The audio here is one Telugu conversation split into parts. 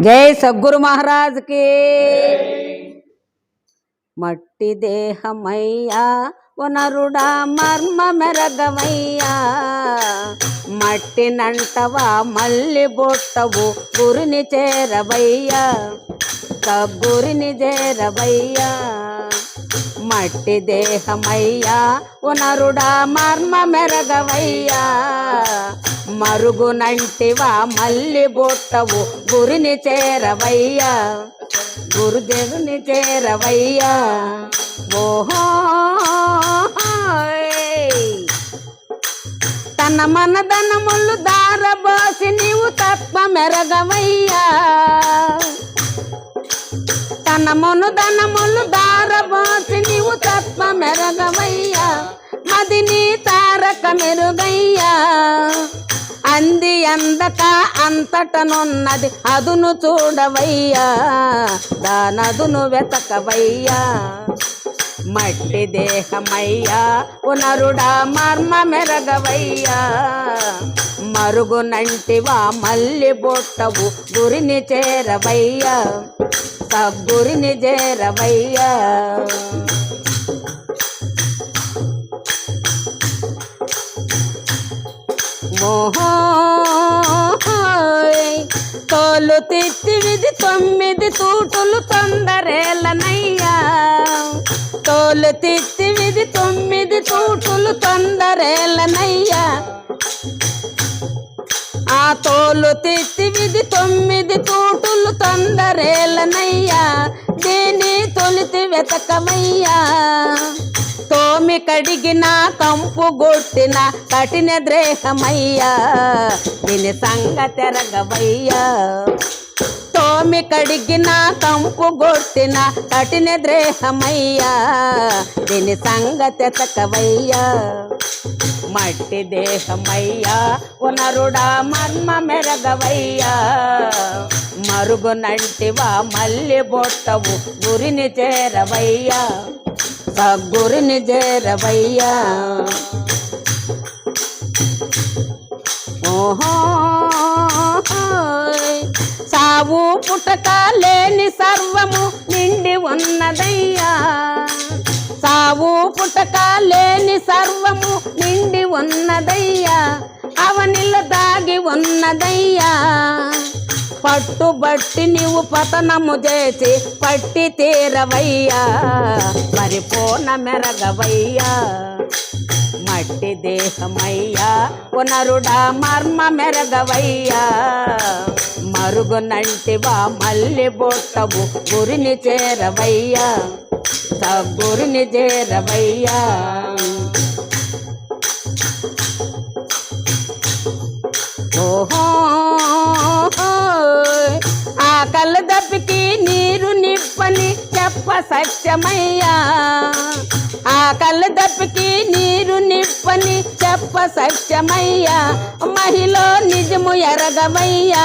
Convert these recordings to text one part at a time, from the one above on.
జై సద్గురు మహారాజ్కి. మట్టి దేహమయ్యా వనరుడా మర్మ మెరగమయ్యా. మట్టి నంటవా మల్లి బొట్టవు గురిని చేరవయ్యా. సగ్గురిని చేరవయ్యా. మట్టి దేహమయ్యా వనరుడా మర్మ మెరగవయ్యా. మరుగునంటివా మల్లి బొట్టవు గురిని చేరవయ్యా గురుదేవుని చేరవయ్యా. ఓహో తన మన ధనములు దారబోసి నీవు తత్వ మెరగవయ్యా. తనమును ధనములు దారబోసి నీవు తత్వ మెరగవయ్యా. మదిని తారక మెరుగయ్యా. అంది ఎందట అంతటనున్నది అదును చూడవయ్యా దానదును వెతకవయ్యా. మట్టి దేహమయ్యా పునరుడా మర్మ మెరగవయ్యా. మరుగునంటివా మల్లి బొట్టవు గురిని చేరవయ్యా సగ్గురిని చేరవయ్యా మోహోయ్ తోలు తొమ్మిది తూటులు తొందరేలనయ్యా. తోలు తిత్తివిది తొమ్మిది తూటులు తొందరేలనయ్యా. ఆ తోలు తిత్తివిది తొమ్మిది తూటులు తొందరేలనయ్యా. దీని తొలితి వెతకమయ్యా. తోమి కడిగిన కంపు గొట్టిన కఠిన ద్రేహమయ్యా. దీని సంగ తెరగవయ్యా. తోమి కడిగిన కంపు గొట్టిన కఠిన ద్రేహమయ్యా. దీని సంగతి తెతకవయ్యా. మట్టి దేహమయ్యా పునరుడా మర్మ మెరగవయ్యా. మరుగునంటివా మల్లి బొట్టవు గురిని చేరవయ్యా. సగ్గురిని చేరవయ్యా ఓహో సావు పుటక లేని సర్వము నిండి ఉన్నదయ్యా. సావు పుటక లేని సర్వము నిండి ఉన్నదయ్యా. అవనిలో దాగి ఉన్నదయ్యా. పట్టుబట్టి నీవు పతనము చేసి పట్టి తీరవయ్యా. పరిపూర్ణ మెరగవయ్యా. మట్టి దేహమయ్యా పునరుడా మర్మ మెరగవయ్యా. మరుగునంటివా మల్లి బొట్టవు గురిని చేరవయ్యా. గురిని చేరవయ్యా. ఓహో సత్యమయ్యా. ఆ కళ్ళ దప్పికి నీరు నిప్పని చెప్ప సత్యమయ్యా. మహిళ నిజము ఎరగవయ్యా.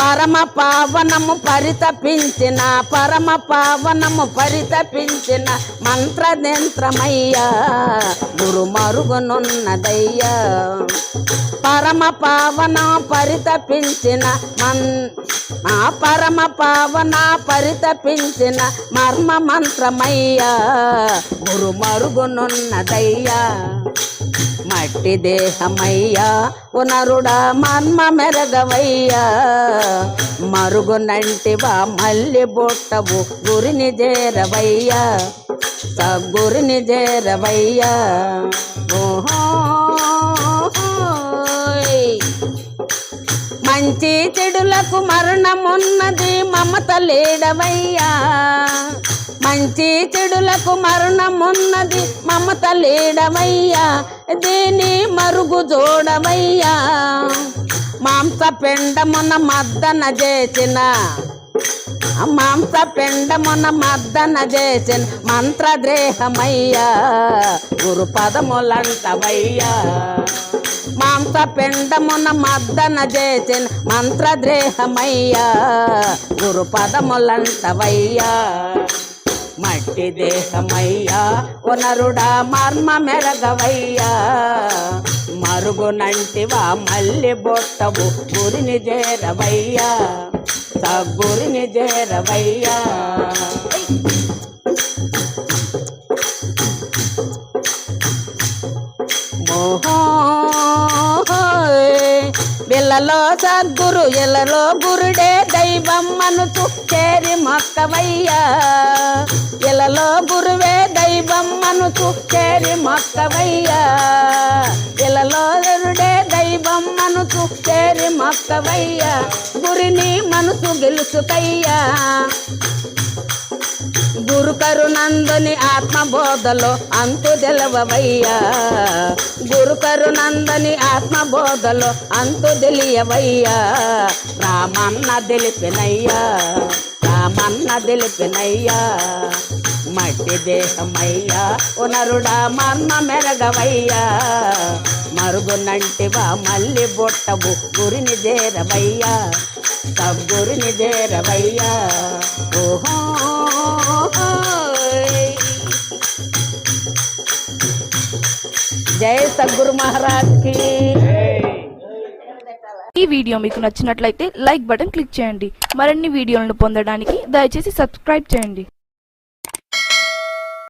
పరమ పావనము పరితపించిన పరమ పావనము పరితపించిన మంత్రదంత్రమయ్యా గురు మరుగునున్నదయ్యా. పరమ పావన పరితపించిన మన్ ఆ పరమ పావన పరితపించిన మర్మ మంత్రమయ్యా. గురు మరుగునున్నదయ్యా. మట్టి దేహమయ్యా పునరుడా మర్మ మెరగవయ్యా. మరుగునంటివా మల్లి బొట్టవు గురిని చేరవయ్యా సగ్గురిని చేరవయ్యా ఓ చెడులకు మరణమున్నది మమత లేడవయ్యా మంచి చెడులకు మరణమున్నది మమత లేడవయ్యా దీని మరుగు జోడవయ్యా. మాంస పెండమున మద్దన చేసిన మాంస పిండమున మద్దన చేసిన మంత్రద్రేహమయ్యా గురు పదములంటవయ్యా. మాంస పిండమున మద్దన చేసిన మంత్రద్రేహమయ్యా గురు పదములంటవయ్యా. మట్టి దేహమయ్యా ఉనరుడా మర్మ మెరగవయ్యా. మరుగునంటివా మల్లి బొట్టవు గురిని చేరవయ్యా. సద్గురుని చేరవయ్యా పిల్లలో సద్గురు ఎలలో గురుడే దైవం మనసు చేరి మొక్కవయ్యా. ఇలలో గురువే దైవం మనసు చేరి మొక్కవయ్యా గురిని మనసు గెలుచుకయ్యా గురు కరునందుని ఆత్మబోధలో అంతు తెలవవయ్యా గురు కరునందని ఆత్మబోధలో అంతు తెలియవయ్యా. రామన్న తెలిపినయ్యా. రామన్న తెలిపినయ్యా. మట్టి దేహమయ్యా ఉనరుడా మన్న మెరగవయ్యా. మరుగునంటివా మళ్ళీ బొట్టవు గురిని దేరవయ్యా సద్గురిని దేరవయ్యా. ఓహో జై సద్గురు మహారాజ్కి. ఈ వీడియో మీకు నచ్చినట్లయితే లైక్ బటన్ క్లిక్ చేయండి. మరిన్ని వీడియోలను పొందడానికి దయచేసి సబ్స్క్రైబ్ చేయండి.